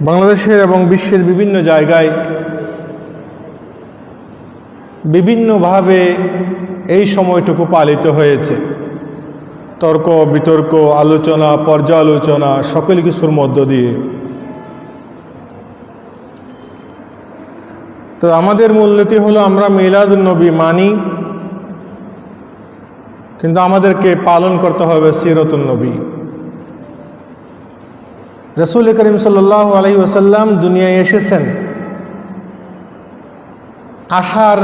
বাংলাদেশের এবং বিশ্বের বিভিন্ন জায়গায় বিভিন্নভাবে এই সময়টুকু পালিত হয়েছে। তর্ক, বিতর্ক, আলোচনা, পর্যালোচনা, সকল কিছুর মধ্য দিয়ে। তো আমাদের মূলনীতি হলো আমরা মিলাদ নবী মানি, কিন্তু আমাদেরকে পালন করতে হবে সিরতুল নবী। রসুল করিম সাল্লাহ আলহি ওসাল্লাম দুনিয়ায় এসেছেন। আসার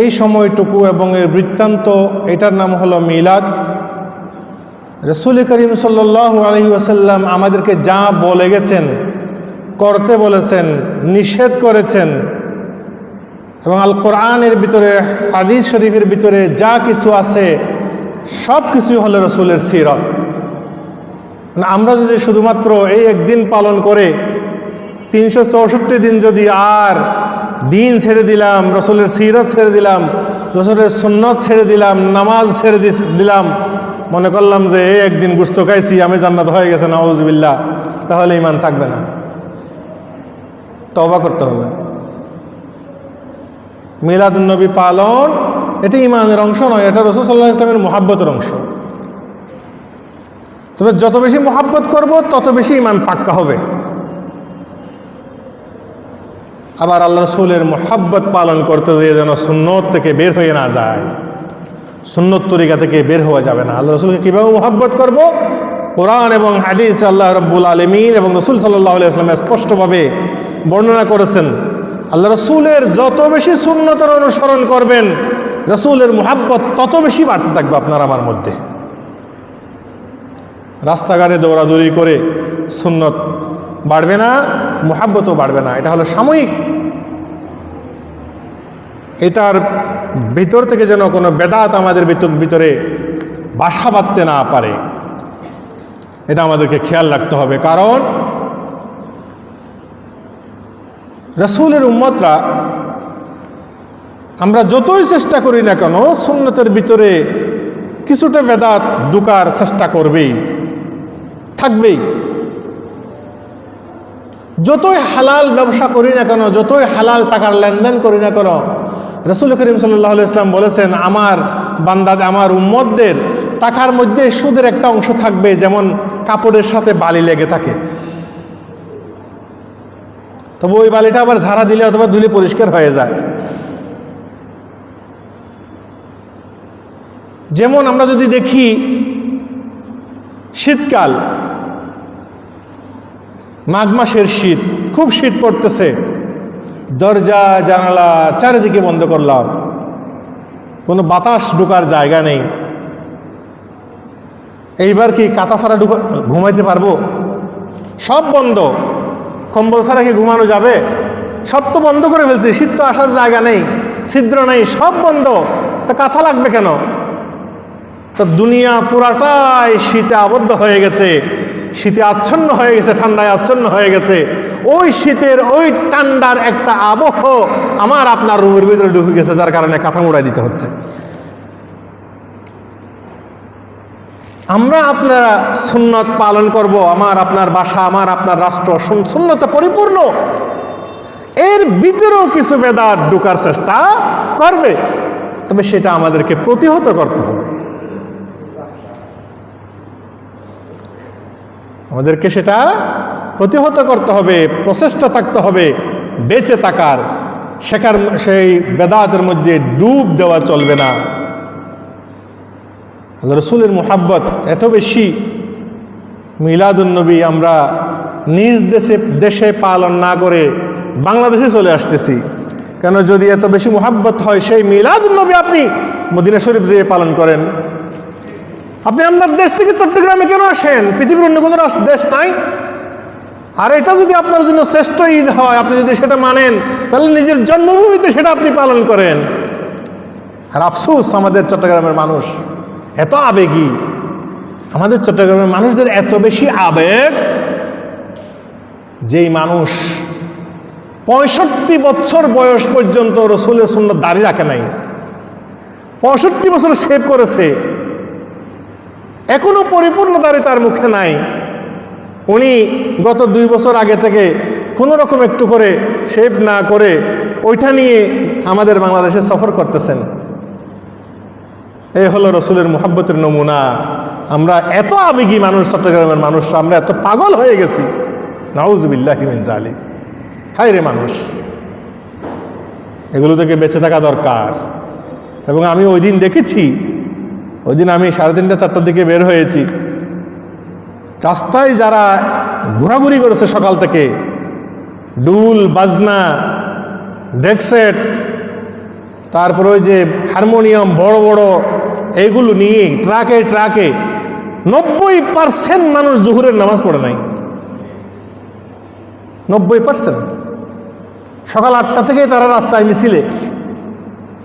এই সময়টুকু এবং এর বৃত্তান্ত, এটার নাম হলো মিলাদ। রসুল করিম সাল্লাহ আলহি ওসাল্লাম আমাদেরকে যা বলে গেছেন, করতে বলেছেন, নিষেধ করেছেন এবং আল কোরআনের ভিতরে, হাদিস শরীফের ভিতরে যা কিছু আছে সব কিছুই হলো রসুলের সিরত। মানে আমরা যদি শুধুমাত্র এই একদিন পালন করে তিনশো চৌষট্টি দিন যদি আর দিন ছেড়ে দিলাম, রসুলের সিরত ছেড়ে দিলাম, রসুলের সুন্নত ছেড়ে দিলাম, নামাজ ছেড়ে দিলাম, মনে করলাম যে এই একদিন গুস্ত খাইছি, আমি জান্নাত হয়ে গেছে নওয়াজবিল্লা তাহলে ইমান থাকবে না। তবা করতে হবে। মিলাদুলনবী পালন, এটি ইমানের অংশ নয়, এটা রসুল সাল্লাহ ইসলামের মহাব্বতের অংশ। তবে যত বেশি মোহাব্বত করব, তত বেশি ইমান পাক্কা হবে। আবার আল্লাহ রসুলের মোহাব্বত পালন করতে যেয়ে যেন সুন্নত থেকে বের হয়ে না যায়, সুন্নত তরিকা থেকে বের হওয়া যাবে না। আল্লাহ রসুলকে কীভাবে মোহাব্বত করব? কোরআন এবং হাদিস আল্লাহ রব্বুল আলমিন এবং রসুল সাল্লাহ ইসলাম স্পষ্টভাবে বর্ণনা করেছেন। আল্লাহ রসুলের যত বেশি সুন্নতের অনুসরণ করবেন, রসুলের মোহাব্বত তত বেশি বাড়তে থাকবে আপনার আমার মধ্যে। রাস্তাঘাটে দৌড়াদৌড়ি করে সুন্নত বাড়বে না, মোহাব্বতও বাড়বে না। এটা হলো সাময়িক। এটার ভিতর থেকে যেন কোনো বেদাত আমাদের ভিতর ভিতরে বাসা বাঁধতে না পারে, এটা আমাদেরকে খেয়াল রাখতে হবে। কারণ রসুলের উম্মতরা আমরা যতই চেষ্টা করি না কেন, সুন্নতের ভিতরে কিছুটা বেদাত ঢুকার চেষ্টা করবেই। থাকবেই। যতই হালাল ব্যবসা করি না কেন, যতই হালাল টাকার লেনদেন করি না কেন, রসুল করিম সাল্লাহ ইসলাম বলেছেন, আমার বান্দাদ আমার উম্মদদের টাকার মধ্যে সুদের একটা অংশ থাকবে, যেমন কাপড়ের সাথে বালি লেগে থাকে। তবে ওই বালিটা আবার ঝাড়া দিলে অথবা ধুলে পরিষ্কার হয়ে যায়। যেমন আমরা যদি দেখি, শীতকাল মাঘ মাসের শীত, খুব শীত পড়তেছে। দরজা, জানালা চারিদিকে বন্ধ করলাম। কোনো বাতাস ঢোকার জায়গা নেই। এইবার কি কাতা ছাড়া ঢুকা ঘুমাইতে পারব? সব বন্ধ। কম্বল ছাড়া কি ঘুমানো যাবে? সব তো বন্ধ করে ফেলছি, শীত তো আসার জায়গা নেই, ছিদ্র নেই, সব বন্ধ। তা কাঁথা লাগবে কেন? তো দুনিয়া পুরাটাই শীতে আবদ্ধ হয়ে গেছে। শীতে আচ্ছন্ন হয়ে গেছে, ঠান্ডায় আচ্ছন্ন হয়ে গেছে। ওই শীতের ওই ঠান্ডার একটা আবহ আমার আপনার রুমের ভিতরে ঢুকে গেছে, যার কারণে কাঁথা মুড়াই দিতে হচ্ছে। আমরা আপনারা সুন্নত পালন করব, আমার আপনার বাসা, আমার আপনার রাষ্ট্র সুন্নতে পরিপূর্ণ। এর ভিতরেও কিছু বেদাত ঢুকার চেষ্টা করবে, তবে সেটা আমাদেরকে প্রতিহত করতে হবে। আমাদেরকে সেটা প্রতিহত করতে হবে, প্রচেষ্টা থাকতে হবে, বেঁচে থাকার। শেখার সেই বেদাতের মধ্যে ডুব দেওয়া চলবে না। রসুলের মোহাব্বত এত বেশি। মিলাদুন্নবী আমরা নিজ দেশে দেশে পালন না করে বাংলাদেশে চলে আসতেছি। কেন যদি এত বেশি মোহাব্বত হয়, সেই মিলাদুন্নবী আপনি মদিনা শরীফ যেয়ে পালন করেন। আপনি আপনার দেশ থেকে চট্টগ্রামে কেন আসেন? পৃথিবীর অন্য কোনো দেশ নাই? আর এটা যদি আপনার জন্য শ্রেষ্ঠ ঈদ হয়, আপনি যদি সেটা মানেন, তাহলে নিজের জন্মভূমিতে সেটা আপনি পালন করেন। আর আফসোস, আমাদের চট্টগ্রামের মানুষ এত আবেগী। আমাদের চট্টগ্রামের মানুষদের এত বেশি আবেগ যেই মানুষ পঁয়ষট্টি বছর বয়স পর্যন্ত রসুলের সুন্দর দাড়ি রাখে নাই। পঁয়ষট্টি বছর সেভ করেছে। এখনও পরিপূর্ণ দাড়ি তার মুখে নাই। উনি গত দুই বছর আগে থেকে কোনো রকম একটু করে শেভ না করে ওইটা নিয়ে আমাদের বাংলাদেশে সফর করতেছেন। এই হলো রসুলের মোহাব্বতের নমুনা। আমরা এত আবেগী মানুষ, চট্টগ্রামের মানুষ, আমরা এত পাগল হয়ে গেছি। নাউজবিল্লাহিমিন জালি হাই রে মানুষ। এগুলো থেকে বেঁচে থাকা দরকার। এবং আমি ওই দিন দেখেছি ওই দিন আমি সাড়ে তিনটা, চারটার দিকে বের হয়েছি। রাস্তায় যারা ঘোরাঘুরি করেছে সকাল থেকে ডুল বাজনা ডেকসেট তারপর ওই যে হারমোনিয়াম, বড় বড় এইগুলো নিয়ে ট্রাকে ট্রাকে নব্বই পার্সেন্ট মানুষ জহুরের নামাজ পড়ে নাই। নব্বই পার্সেন্ট সকাল আটটা থেকে তারা রাস্তায় মিছিলে,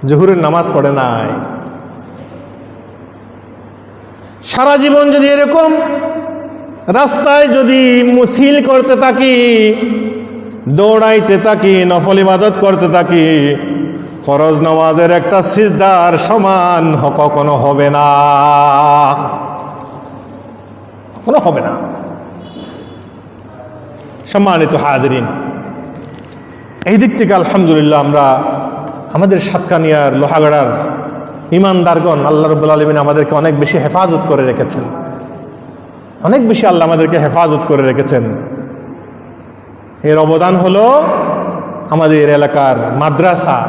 জহুরের নামাজ পড়ে নাই। সারা জীবন যদি এরকম রাস্তায় যদি মুসিল করতে থাকি, দৌড়াইতে থাকি, নফল ইবাদত করতে থাকি, ফরজ নমাজের একটা সিজদার সমান কখনো হবে না। কখনো হবে না। সম্মানিত হাজরিন, এই দিক থেকে আলহামদুলিল্লাহ আমরা আমাদের সাতকানিয়ার লোহাগড়ার ইমানদারগণ আল্লাহ রব্বুল আলমিন আমাদেরকে অনেক বেশি হেফাজত করে রেখেছেন। অনেক বেশি আল্লাহ আমাদেরকে হেফাজত করে রেখেছেন। এর অবদান হলো আমাদের এলাকার মাদ্রাসা,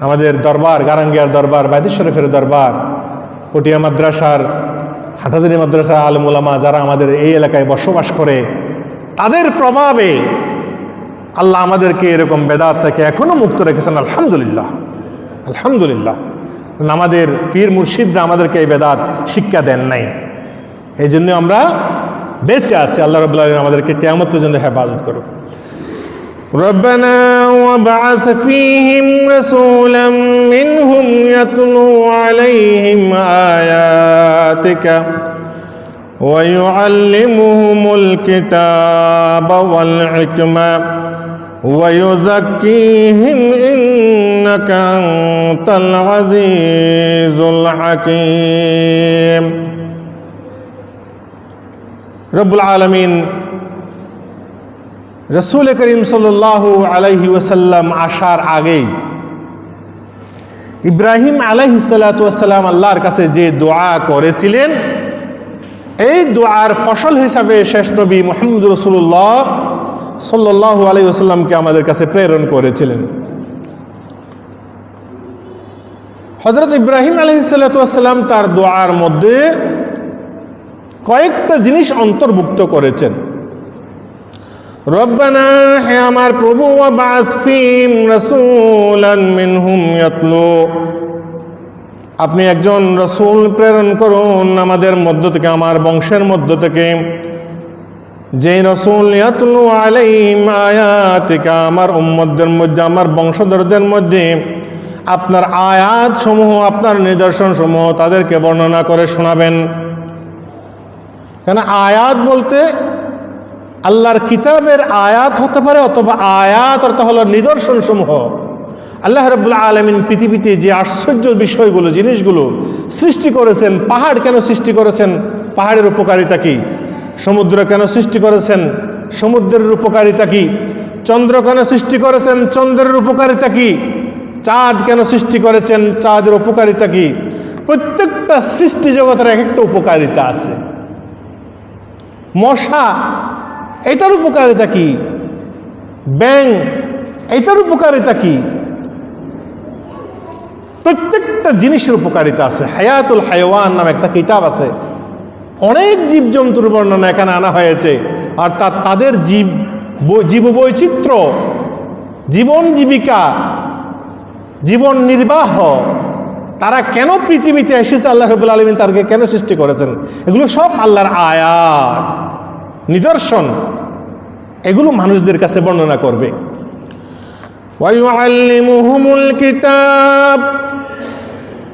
আমাদের দরবার, গারাঙ্গিয়ার দরবার বাইদেশ শরীফের দরবার, পটিয়া মাদ্রাসার, হাটাজারি মাদ্রাসা আলমুলামা যারা আমাদের এই এলাকায় বসবাস করে, তাদের প্রভাবে আল্লাহ আমাদেরকে এরকম বেদাত থেকে এখনও মুক্ত রেখেছেন। আলহামদুলিল্লাহ। আলহামদুলিল্লাহ। আমাদের পীর মুর্শিদরা আমাদেরকে এই বেদাত শিক্ষা দেন নাই এই জন্য আমরা বেঁচে আছি আল্লাহ রবুল্লাহ আমাদেরকে কেমন পর্যন্ত হেফাজত করুক ربنا وابعث فيهم رسولا منهم يتلو عليهم آياتك ويعلمهم الكتاب والحكمة ويزكيهم إنك أنت العزيز الحكيم رب العالمين রসুল করিম সাল্লাহ আলাইহি ওসাল্লাম আসার আগেই ইব্রাহিম আলাইহি সাল্লাতাম আল্লাহর কাছে যে দোয়া করেছিলেন এই দোয়ার ফসল হিসাবে শেষ নবী মোহাম্মদ রসুল্লাহ সাল্লাহ আলাই ওসাল্লামকে আমাদের কাছে প্রেরণ করেছিলেন। হজরত ইব্রাহিম আলহি সাল্লাতাম তার দোয়ার মধ্যে কয়েকটা জিনিস অন্তর্ভুক্ত করেছেন। রব্বানা হে আমার প্রভু আপনি একজন রসুল প্রেরণ করুন আমাদের মধ্য থেকে, আমার বংশের মধ্য থেকে। যে রসুল ইয়াতলু আলাইহিম আয়াতিকা, আমার উম্মতদের মধ্যে, আমার বংশধরদের মধ্যে, আপনার আয়াত সমূহ আপনার নিদর্শন সমূহ তাদেরকে বর্ণনা করে শোনাবেন। কেন আয়াত বলতে আল্লাহর কিতাবের আয়াত হতে পারে অথবা আয়াত অর্থ হলো নিদর্শন সমূহ আল্লাহ রবুল্লা আলমিন পৃথিবীতে যে আশ্চর্য বিষয়গুলো, জিনিসগুলো সৃষ্টি করেছেন, পাহাড় কেন সৃষ্টি করেছেন, পাহাড়ের উপকারিতা কি? সমুদ্র কেন সৃষ্টি করেছেন? সমুদ্রের উপকারিতা কি? চন্দ্র কেন সৃষ্টি করেছেন? চন্দ্রের উপকারিতা কি? চাঁদ কেন সৃষ্টি করেছেন? চাঁদের উপকারিতা কি? প্রত্যেকটা সৃষ্টি জগতের এক একটা উপকারিতা আছে। মশা, এটার উপকারিতা কি? ব্যাং এটার উপকারিতা কি? প্রত্যেকটা জিনিসের উপকারিতা আছে। হায়াতুল হায়ওয়ান নামে একটা কিতাব আছে। অনেক জীবজন্তুর বর্ণনা এখানে আনা হয়েছে। আর অর্থাৎ তাদের জীব জীব বৈচিত্র্য জীবন জীবিকা, জীবন নির্বাহ, তারা কেন পৃথিবীতে এসেছে? আল্লাহ রবুল আলমিন তাদেরকে কেন সৃষ্টি করেছেন? এগুলো সব আল্লাহর আয়াত, নিদর্শন। এগুলো মানুষদের কাছে বর্ণনা করবে। ওয়াইউআল্লিমুহুমুল কিতাব।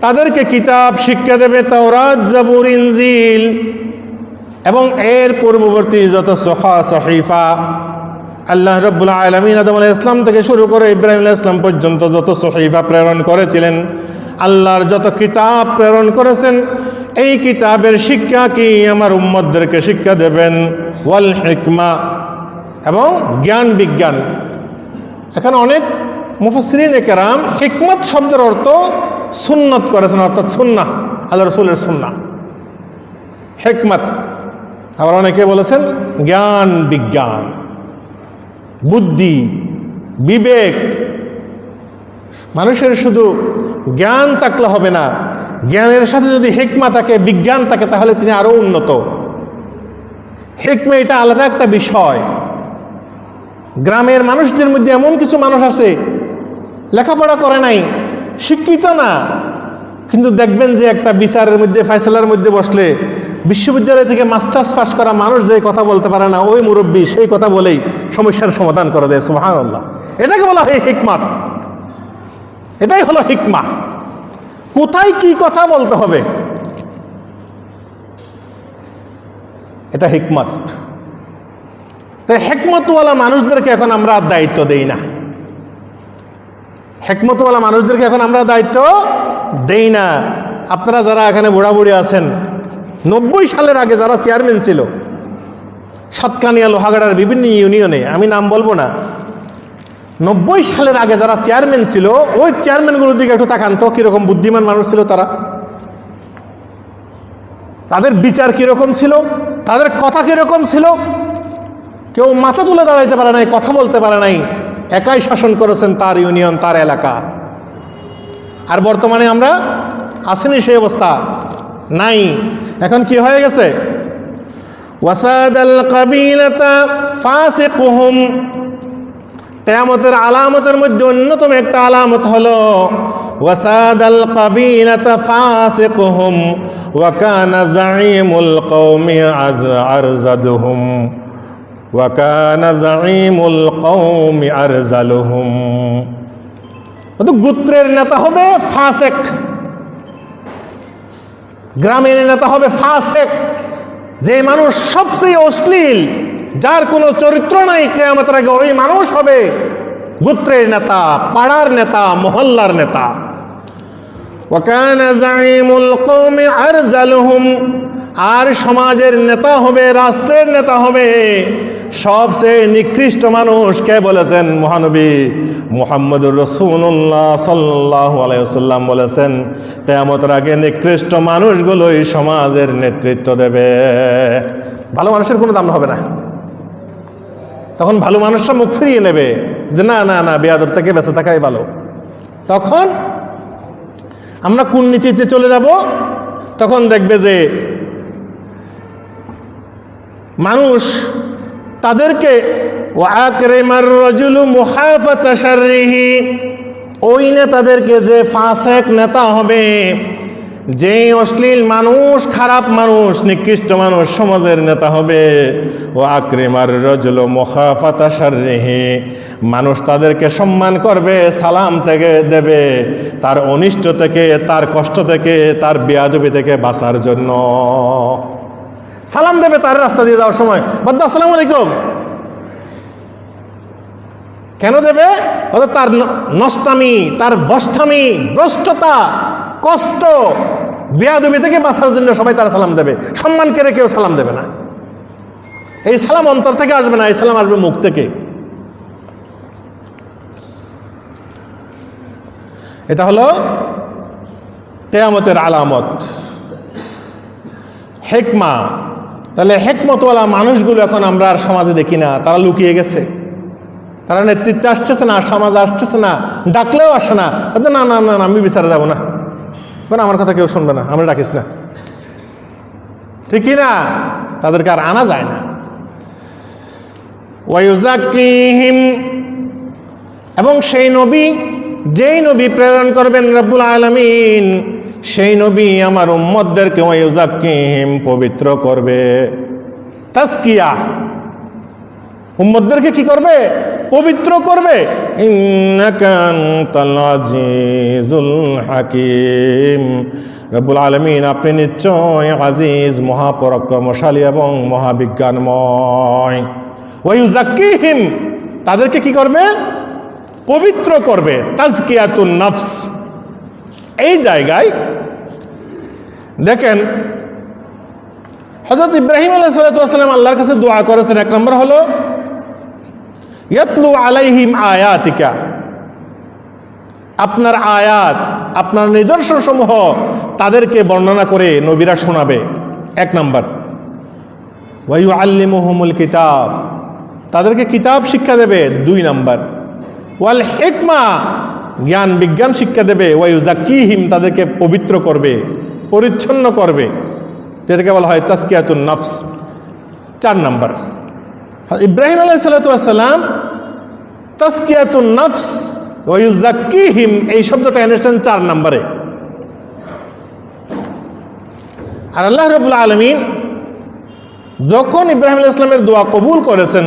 তাদেরকে কিতাব, শিক্ষা দেবে, তাওরাত, জাবুর, ইনজিল। এবং এর পূর্ববর্তী যত সহা, সহিফা, আল্লাহ রব্বুল আলমিন আদম আলাহ ইসলাম থেকে শুরু করে ইব্রাহিম ইসলাম পর্যন্ত যত সহিফা প্রেরণ করেছিলেন, আল্লাহর যত কিতাব প্রেরণ করেছেন, এই কিতাবের শিক্ষা কি আমার উম্মদদেরকে শিক্ষা দেবেন? ওয়াল হিকমা। এবং জ্ঞান বিজ্ঞান। এখানে অনেক মুফাসরিন কেরাম হিকমত শব্দের অর্থ সুন্নত করেছেন, অর্থাৎ সুন্না আল্লাহ রসুলের সুন্না। হেকমত। আবার অনেকে বলেছেন, জ্ঞান বিজ্ঞান, বুদ্ধি, বিবেক। মানুষের শুধু জ্ঞান থাকলে হবে না, জ্ঞানের সাথে যদি হেকমা থাকে, বিজ্ঞান থাকে, তাহলে তিনি আরও উন্নত। হেকমা এটা আলাদা একটা বিষয়। গ্রামের মানুষদের মধ্যে এমন কিছু মানুষ আছে, লেখাপড়া করে নাই শিক্ষিত না। কিন্তু দেখবেন যে একটা বিচারের মধ্যে, ফয়সলার মধ্যে বসলে বিশ্ববিদ্যালয় থেকে মাস্টার্স পাস করা মানুষ যে কথা বলতে পারে না, ওই মুরব্বী সেই কথা বলেই সমস্যার সমাধান করে দেয় সুহান আল্লাহ এটাকে বলা হয় হিকমাত। এটাই হলো হিকমা। কোথায় কি কথা বলতে হবে? এটা হিকমত। তাই হেকমতওয়ালা মানুষদেরকে এখন আমরা দায়িত্ব দেই না। হেকমতওয়ালা মানুষদেরকে এখন আমরা দায়িত্ব দেই না। আপনারা যারা এখানে বুড়াবুড়ি আছেন, নব্বই সালের আগে যারা চেয়ারম্যান ছিল, সাতকানিয়া লোহাগাড়ার বিভিন্ন ইউনিয়নে, আমি নাম বলব না, নব্বই সালের আগে যারা চেয়ারম্যান ছিল, ওই চেয়ারম্যানগুলোর দিকে একটু তাকান তো কীরকম বুদ্ধিমান মানুষ ছিল তারা। তাদের বিচার কীরকম ছিল, তাদের কথা কীরকম ছিল, কেউ মাথা তুলে দাঁড়াইতে পারে নাই, কথা বলতে পারে নাই। একাই শাসন করেছেন তার ইউনিয়ন, তার এলাকা। আর বর্তমানে আমরা আসেনি সেই অবস্থা, নাই। এখন কি হয়ে গেছে? ওয়াসাদ আল কাবিলাতা ফাসিকুহুম। কেয়ামতের আলামতের মধ্যে অন্যতম একটা আলামত হলো ওয়াসাদ আল কাবিলাতা ফাসিকুহুম। কওমি আজ গোত্রের নেতা হবে ফাসেক। গ্রামের নেতা হবে ফাসেক। যে মানুষ সবচেয়ে অশ্লীল, যার কোনো চরিত্র নাই, কেয়ামতের আগে ওই মানুষ হবে গোত্রের নেতা, পাড়ার নেতা, মহল্লার নেতা। ওয়াকান আরজালুহুম। আর সমাজের নেতা হবে, রাষ্ট্রের নেতা হবে সবচেয়ে নিকৃষ্ট মানুষ কে বলেছেন মহানবী? মুহাম্মদুর রসুল্লাহ সাল্লাহ আলাইসাল্লাম বলেছেন, কেয়ামতের আগে নিকৃষ্ট মানুষগুলোই সমাজের নেতৃত্ব দেবে। ভালো মানুষের কোনো দাম হবে না। তখন ভালো মানুষরা মুখ ফিরিয়ে নেবে যে, না না না, বেয়াদব থেকে বেঁচে থাকাই ভালো। তখন আমরা কোন নীতিতে চলে যাব? তখন দেখবে যে মানুষ তাদেরকে ওই নেতাদেরকে যে ফাসেক নেতা হবে, যে অশ্লীল মানুষ, খারাপ মানুষ, নিকৃষ্ট মানুষ সমাজের নেতা হবে ও আক্রিমার রজুল মোখাফাতা মানুষ তাদেরকে সম্মান করবে, সালাম থেকে দেবে, তার অনিষ্ট থেকে, তার কষ্ট থেকে, তার বেয়াদবি থেকে বাঁচার জন্য। সালাম দেবে তার রাস্তা দিয়ে যাওয়ার সময়। বদ্দা আসসালামু আলাইকুম। কেন দেবে? অর্থাৎ তার নষ্টামি, তার বষ্ঠামি ভ্রষ্টতা, কষ্ট, বেয়াদবি থেকে বাঁচার জন্য সবাই তারা সালাম দেবে। সম্মান কেড়ে কেউ সালাম দেবে না। এই সালাম অন্তর থেকে আসবে না, এই সালাম আসবে মুখ থেকে। এটা হলো কেয়ামতের আলামত। হেকমা তাহলে হেকমতওয়ালা মানুষগুলো এখন আমরা আর সমাজে দেখি না, তারা লুকিয়ে গেছে। তারা নেতৃত্বে আসতেছে না, সমাজে আসতেছে না, ডাকলেও আসে না। না না না আমি বিচারে যাব না। কেন আমার কথা কেউ শুনবে না, আমরা ডাকিস না। ঠিকই না? তাদেরকে আর আনা যায় না। ওয়াইজাকিহিম এবং সেই নবী, যেই নবী প্রেরণ করবেন রব্বুল আলমিন সেই নবী আমার উম্মদদেরকে ওয়াইজাকিহিম পবিত্র করবে। তাস্কিয়া উম্মদদেরকে কি করবে? পবিত্র করবে। হাকিম। রব্বুল আলমিন, আপনি নিশ্চয় আজিজ, মহাপরাক্রমশালী এবং মহাবিজ্ঞানময়। ওয়াইজাকিহিম তাদেরকে কি করবে? পবিত্র করবে। তাজকিয়াতুন নফস। এই জায়গায় দেখেন হজরত ইব্রাহিম আলাইসালাম আল্লাহর কাছে দোয়া করেছেন। এক নম্বর হলো, ইয়াতলু আলাইহিম আয়াতিকা। আপনার আয়াত, আপনার নিদর্শন সমূহ তাদেরকে বর্ণনা করে নবীরা শোনাবে। এক নম্বর ওয়াইউ আল্লিমুহুমুল কিতাব। তাদেরকে কিতাব শিক্ষা দেবে। দুই নম্বর, ওয়াল হেকমা। জ্ঞান বিজ্ঞান শিক্ষা দেবে ওয়াইউ জাকিহিম তাদেরকে পবিত্র করবে, পরিচ্ছন্ন করবে। যেটাকে বলা হয় তাস্কিয়াতুন নফস। চার নম্বর। ইব্রাহিম আলাই সাল্লাম তাস্কিয়াতুন নফস ওয়াইউ জাকিহিম এই শব্দটা এনেছেন চার নম্বরে। আর আল্লাহ রবুল্লা আলমিন যখন ইব্রাহিম আলাইহিস ইসলামের দোয়া কবুল করেছেন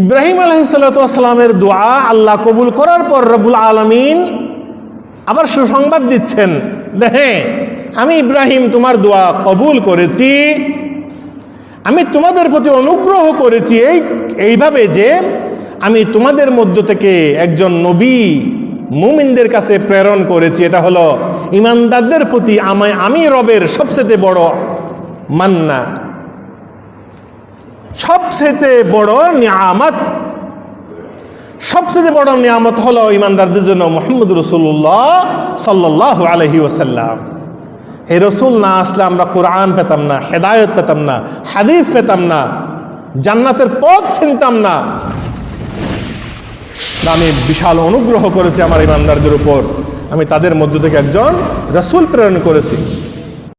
ইব্রাহিম আলহিসাল্লামের দোয়া আল্লাহ কবুল করার পর রবুল আলমিন আবার সুসংবাদ দিচ্ছেন দেখে আমি ইব্রাহিম তোমার দোয়া কবুল করেছি। আমি তোমাদের প্রতি অনুগ্রহ করেছি এই, এইভাবে যে আমি তোমাদের মধ্য থেকে একজন নবী মুমিনদের কাছে প্রেরণ করেছি। এটা হলো ইমানদারদের প্রতি আমায়, আমি রবের সবচেয়ে বড় মান্না। সবচেয়ে বড় নিয়ামত, সবচেয়ে বড় নিয়ামত হলো ইমানদারদের জন্য মোহাম্মদ রসুল্লাহ সাল্লাহ আলহি ওসাল্লাম এই রসুল, না আসলে আমরা কোরআন পেতাম না, হেদায়ত পেতাম না, হাদিস পেতাম না, জান্নাতের পথ চিনতাম না। আমি বিশাল অনুগ্রহ করেছি আমার ইমানদারদের উপর। আমি তাদের মধ্য থেকে একজন রসুল প্রেরণ করেছি।